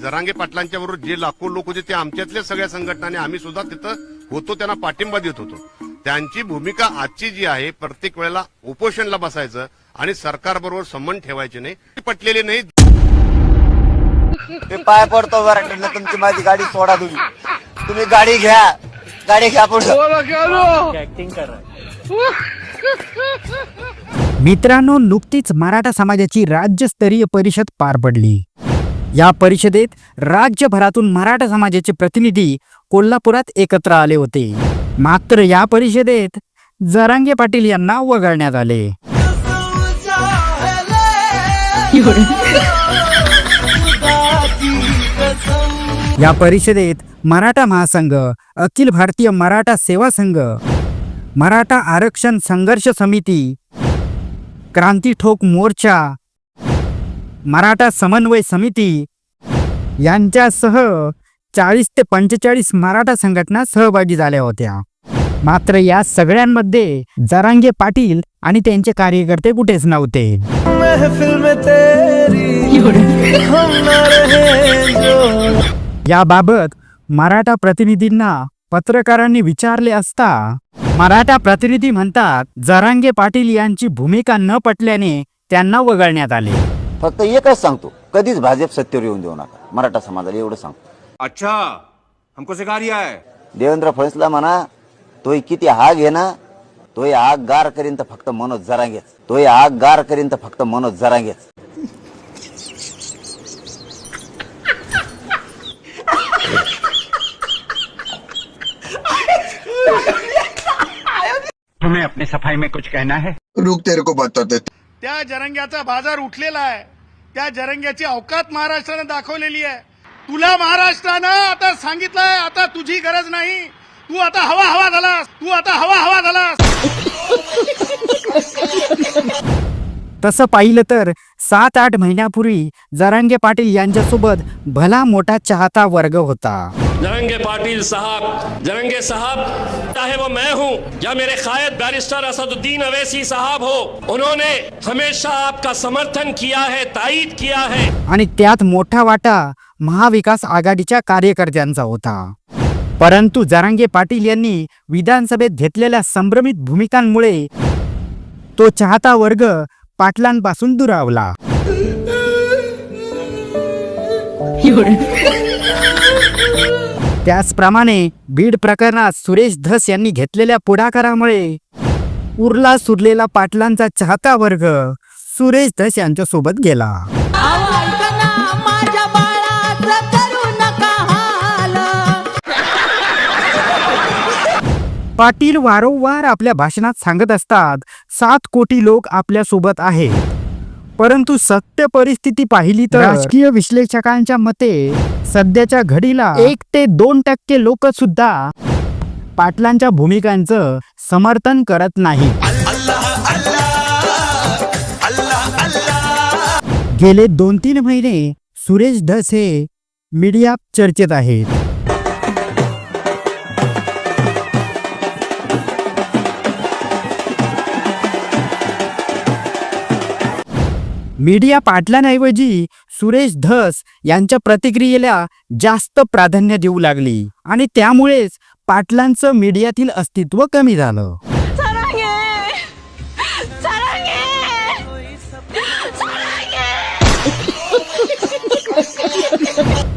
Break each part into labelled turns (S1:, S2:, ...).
S1: जरांगे पाटलांच्या बरोबर जे लाखो लोक होते ते आमच्यातल्या सगळ्या संघटनाने आम्ही सुद्धा तिथं होतो त्यांना पाठिंबा देत होतो. त्यांची भूमिका आजची जी आहे प्रत्येक वेळेला उपोषणला बसायचं आणि सरकारबरोबर संबंध ठेवायचे नाही. ती पटलेली नाही.
S2: मी पाय पडतो तुमची माझी गाडी सोडा तुम्ही. तुम्ही गाडी घ्या. गाडी घ्या पुढं.
S3: मित्रांनो नुकतीच मराठा समाजाची राज्यस्तरीय परिषद पार पडली. या परिषदेत राज्यभरातून मराठा समाजाचे प्रतिनिधी कोल्हापुरात एकत्र आले होते. मात्र या परिषदेत जरांगे पाटील यांना वगळण्यात आले. या परिषदेत मराठा महासंघ अखिल भारतीय मराठा सेवा संघ मराठा आरक्षण संघर्ष समिती क्रांती ठोक मोर्चा मराठा समन्वय समिती यांच्यासह चाळीस ते पंचेचाळीस मराठा संघटना सहभागी झाल्या होत्या. मात्र या सगळ्यांमध्ये जरांगे पाटील आणि त्यांचे कार्यकर्ते कुठेच नव्हते. याबाबत मराठा प्रतिनिधींना पत्रकारांनी विचारले असता मराठा प्रतिनिधी म्हणतात जरांगे पाटील यांची भूमिका न पटल्याने त्यांना वगळण्यात आले.
S2: फक्त एकच सांगतो कधीच भाजप सत्तेवर येऊन देऊ नका. मराठा समाजाला एवढं सांगतो.
S4: अच्छा हमको सिखा रिया है.
S2: देवेंद्र फडणवीसला म्हणा तोही किती हाग आहे ना तोही आग गार करीन तर फक्त मनोज जरांगेच. तोही आग गार करीन तर फक्त मनोज जरांगेच.
S5: तुम्हें अपनी सफाई में कुछ कहना है?
S6: रुक तेरे को बताते
S7: त्या जरंग्याचा बाजार उठलेला आहे. त्या जरंग्याची अवकात महाराष्ट्रानं दाखवलेली आहे. तुला महाराष्ट्रानं आता सांगितलंय आता तुझी गरज नाही. तू आता हवा हवा झालास. तू आता हवा हवा झालास.
S3: तसं पाहिलं तर सात आठ महिन्यापूर्वी जरांगे पाटील यांच्यासोबत भला मोठा चाहता वर्ग होता.
S8: जरंगे पाटिल साहब जरंगे साहब चाहे वो मैं हूँ या मेरे कायद बैरिस्टर असदुद्दीन अवैसी साहब हो उन्होंने हमेशा आपका समर्थन किया है ताईद किया है।
S3: आणि त्यात मोठा वाटा महाविकास आघाडीच्या कार्यकर्त्यांचा होता. परंतु जरांगे पाटील यांनी विधानसभेत घेतलेल्या संभ्रमित भूमिकांमुळे तो चाहता वर्ग पाटलांपासून दुरावला. त्याचप्रमाणे बीड प्रकरणात सुरेश धस यांनी घेतलेल्या पुढाकारामुळे उरला सुरलेला पाटलांचा चाहता वर्ग सुरेश धस यांच्या सोबत गेला पाटील वारंवार आपल्या भाषणात सांगत असतात सात कोटी लोक आपल्यासोबत आहेत. परंतु सत्य परिस्थिती पाहिली तर? राजकीय विश्लेषकांच्या मते सध्याच्या घडीला एक ते दोन टक्के लोक सुद्धा पाटलांच्या भूमिकांचं समर्थन करत नाही गेले दोन तीन महिने सुरेश धस हे मीडिया चर्चेत आहेत. मीडिया पाटलांऐवजी सुरेश धस यांच्या प्रतिक्रियेला जास्त प्राधान्य देऊ लागली. आणि त्यामुळेच पाटलांचं मीडियातील अस्तित्व कमी झालं.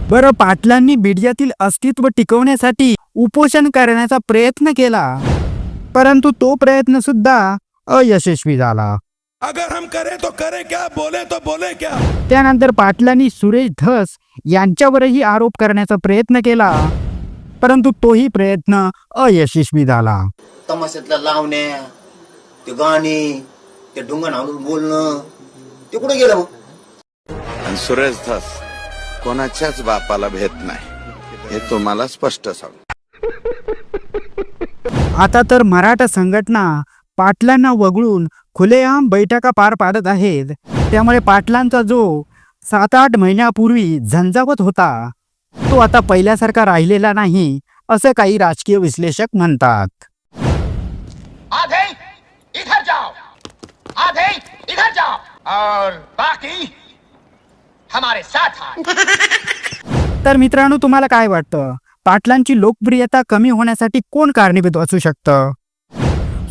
S3: बरं पाटलांनी मीडियातील अस्तित्व टिकवण्यासाठी उपोषण करण्याचा प्रयत्न केला. परंतु तो प्रयत्न सुद्धा अयशस्वी झाला.
S4: अगर हम करें तो करें क्या? बोले तो बोले क्या?
S3: त्यानंतर पाटलांनी सुरेश धस यांच्यावरही आरोप करण्याचा प्रयत्न केला. परंतु तोही प्रयत्न अयशस्वी झाला.
S2: तमाशातल्या लावण्या ते गाणी ते ढुंगण हाणून बोलणं ते कुठे गेलं मग?
S6: आणि सुरेश धस कोणाच्याच बापाला भेट नाही. हे तुम्हाला स्पष्ट सांग.
S3: आता तर मराठा संघटना पाटलांना वगळून खुलेआम बैठका पार पाडत आहेत. त्यामुळे पाटलांचा जो सात आठ महिन्यापूर्वी झंझावत होता तो आता पहिल्यासारखा राहिलेला नाही असं काही राजकीय विश्लेषक म्हणतात.
S7: आधे इधर जाओ. आधे इधर जाओ. और बाकी
S9: हमारे साथ आज
S3: तर मित्रांनो तुम्हाला काय वाटतं? पाटलांची लोकप्रियता कमी होण्यासाठी कोण कारणीभूत असू शकतं?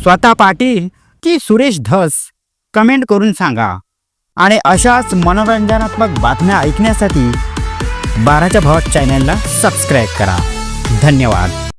S3: स्वतः पाटील की सुरेश धस कमेंट करून सांगा. आणि अशाच मनोरंजनात्मक बातम्या ऐकण्यासाठी बाराच्या भावात चॅनलला सबस्क्राईब करा. धन्यवाद.